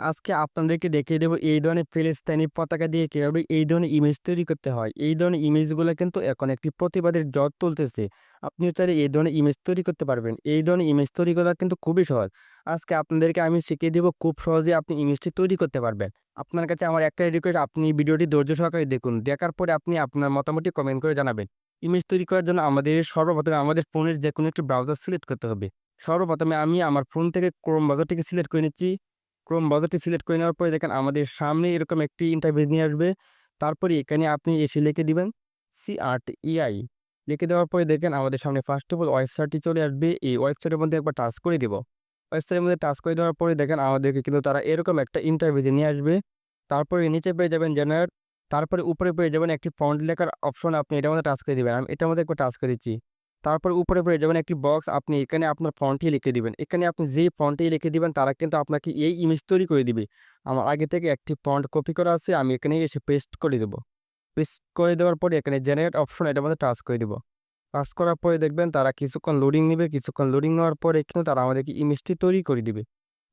আজকে আপনাদেরকে দেখিয়ে দেবো এই ধরনের ফিলিস্তিনি পতাকা দিয়ে কীভাবে এই ধরনের ইমেজ তৈরি করতে হয়। এই ধরনের ইমেজগুলো কিন্তু এখন একটি প্রতিবাদের ঝড় তুলতেছে। আপনিও চাইলে এই ধরনের ইমেজ তৈরি করতে পারবেন। এই ধরনের ইমেজ তৈরি করা কিন্তু খুবই সহজ। আজকে আপনাদেরকে আমি শিখিয়ে দেবো খুব সহজে আপনি ইমেজটি তৈরি করতে পারবেন। আপনার কাছে আমার একটাই রিকোয়েস্ট আপনি ভিডিওটি ধৈর্য সহকারে দেখুন। দেখার পরে আপনি আপনার মতামতটি কমেন্ট করে জানাবেন। ইমেজ তৈরি করার জন্য আমাদের সর্বপ্রথমে আমাদের ফোনের যে কোনো একটি ব্রাউজার সিলেক্ট করতে হবে। সর্বপ্রথমে আমি আমার ফোন থেকে ক্রোম ব্রাউজারটিকে সিলেক্ট করে নিচ্ছি। ক্রোম ব্রাউজারটি সিলেক্ট করে নেওয়ার পরে দেখেন আমাদের সামনে এরকম একটি ইন্টারভিউ নিয়ে আসবে। তারপরে এখানে আপনি এসে লিখে দিবেন সিআরটিইআই লিখে দেওয়ার পরে দেখেন আমাদের সামনে ফার্স্ট অফ অল ওয়েবসাইটটি চলে আসবে। এই ওয়েবসাইটের মধ্যে একবার টাচ করে দিব। ওয়েবসাইটের মধ্যে টাচ করে দেওয়ার পরে দেখেন আমাদেরকে কিন্তু তারা এরকম একটা ইন্টারফেসে নিয়ে আসবে। তারপরে নিচে পেয়ে যাবেন জেনারেট তারপরে উপরে পেয়ে যাবেন একটি ফন্ট লেখার অপশন আপনি এটার মধ্যে টাচ করে দিবেন। আমি এটার মধ্যে একবার টাচ করে দিচ্ছি। তারপর উপরে পেয়ে যাবেন একটি বক্স আপনি এখানে আপনার ফন্টটি লিখে দিবেন। এখানে আপনি যেই ফন্টটি লিখে দিবেন, তারা কিন্তু আপনাকে এই ইমেজ তৈরি করে দিবে। আমার আগে থেকে একটি ফন্ট কপি করা আছে, আমি এখানে এসে পেস্ট করে দেবো। পেস্ট করে দেওয়ার পরে এখানে জেনারেট অপশন এটার মধ্যে টাচ করে দিব। টাচ করার পরে দেখবেন তারা কিছুক্ষণ লোডিং নেবে, কিছুক্ষণ লোডিং নেওয়ার পরে কিন্তু তারা আমাদেরকে ইমেজটি তৈরি করে দিবে।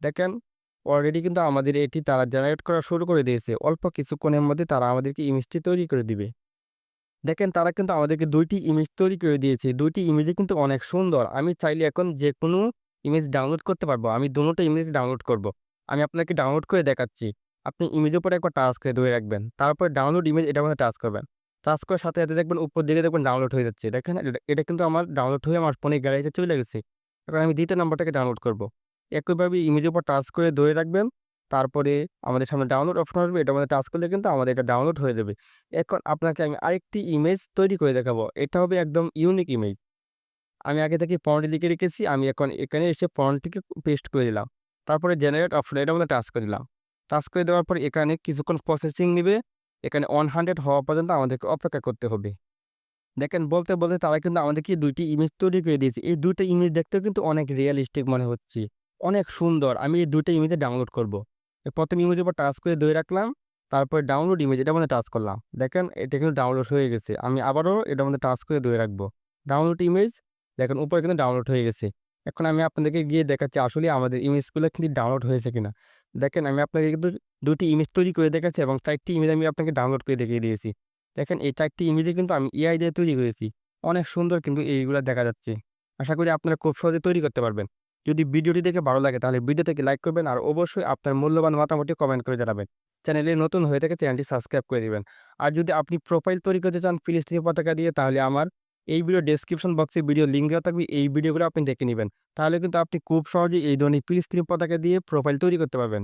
দেখেন অলরেডি কিন্তু আমাদের এটি তারা জেনারেট করা শুরু করে দিয়েছে। অল্প কিছুক্ষণের মধ্যে তারা আমাদেরকে ইমেজটি তৈরি করে দিবে। দেখেন তারা কিন্তু আমাদেরকে দুইটি ইমেজ তৈরি করে দিয়েছে। দুইটি ইমেজই কিন্তু অনেক সুন্দর। আমি চাইলে এখন যেকোনো ইমেজ ডাউনলোড করতে পারব। আমি দোনোটা ইমেজ ডাউনলোড করব। আমি আপনাকে ডাউনলোড করে দেখাচ্ছি। আপনি ইমেজের উপরে একবার টাচ করে ধরে রাখবেন। তারপর ডাউনলোড ইমেজ এটা মধ্যে টাচ করবেন। টাচ করার সাথে, সাথে দেখবেন উপর দিকে দেখবেন ডাউনলোড হয়ে যাচ্ছে। দেখেন এটা কিন্তু আমার ডাউনলোড হয়ে আমার ফোনে গ্যালারিতে চলে গেছে। এবার আমি ২টা নাম্বারটাকে ডাউনলোড করব। একইভাবে ইমেজের উপর টাচ করে ধরে রাখবেন। তারপরে আমাদের সামনে ডাউনলোড অপশন আসবে। এটা মধ্যে টাচ করলে কিন্তু আমাদের এটা ডাউনলোড হয়ে যাবে। এখন আপনাকে আমি আরেকটি ইমেজ তৈরি করে দেখাবো। এটা হবে একদম ইউনিক ইমেজ। আমি আগে থেকে ফন্ট লিখে রেখেছি। আমি এখন এখানে এসে ফন্টটিকে পেস্ট করে দিলাম। তারপরে জেনারেট অপশন এটার মধ্যে টাচ করে দিলাম। টাচ করে দেওয়ার পর এখানে কিছুক্ষণ প্রসেসিং নেবে এখানে 100 হওয়া পর্যন্ত আমাদেরকে অপেক্ষা করতে হবে। দেখেন বলতে, বলতে তারা কিন্তু আমাদেরকে ২টি ইমেজ তৈরি করে দিয়েছে। এই ২টা ইমেজ দেখতেও কিন্তু অনেক রিয়ালিস্টিক মনে হচ্ছে। অনেক সুন্দর। আমি এই ২টা ইমেজে ডাউনলোড করব। প্রথম ইমেজের উপর টাচ করে ধরে রাখলাম। তারপরে ডাউনলোড ইমেজ এটার মধ্যে টাচ করলাম। দেখেন, এটা কিন্তু ডাউনলোড হয়ে গেছে। আমি আবারও এটার মধ্যে টাচ করে ধরে রাখব। ডাউনলোড ইমেজ দেখেন, উপরে কিন্তু ডাউনলোড হয়ে গেছে। এখন আমি আপনাদেরকে গিয়ে দেখাচ্ছি, আসলে আমাদের ইমেজগুলো কিন্তু ডাউনলোড হয়েছে কিনা। দেখেন, আমি আপনাকে কিন্তু দুটি ইমেজ তৈরি করে দেখাচ্ছি এবং চারটি ইমেজ আমি আপনাকে ডাউনলোড করে দেখিয়ে দিয়েছি। দেখেন, এই চারটি ইমেজে কিন্তু আমি এআই দিয়ে তৈরি করেছি। অনেক সুন্দর কিন্তু এইগুলা দেখা যাচ্ছে। আশা করি আপনারা খুব সহজে তৈরি করতে পারবেন। যদি ভিডিওটি দেখে ভালো লাগে, তাহলে ভিডিওটিকে লাইক করবেন আর অবশ্যই আপনার মূল্যবান মতামতটি কমেন্ট করে জানাবেন। চ্যানেলে নতুন হয়ে থাকে চ্যানেলটি সাবস্ক্রাইব করে দেবেন আর যদি আপনি প্রোফাইল তৈরি করতে চান ফিলিস্তিনি পতাকা দিয়ে, তাহলে আমার এই ভিডিও ডেসক্রিপশন বক্সে ভিডিও লিঙ্ক দেওয়া থাকবে। এই ভিডিওগুলো আপনি দেখে নেবেন তাহলে কিন্তু আপনি খুব সহজেই এই ধরনের ফিলিস্তিনি পতাকা দিয়ে প্রোফাইল তৈরি করতে পারবেন।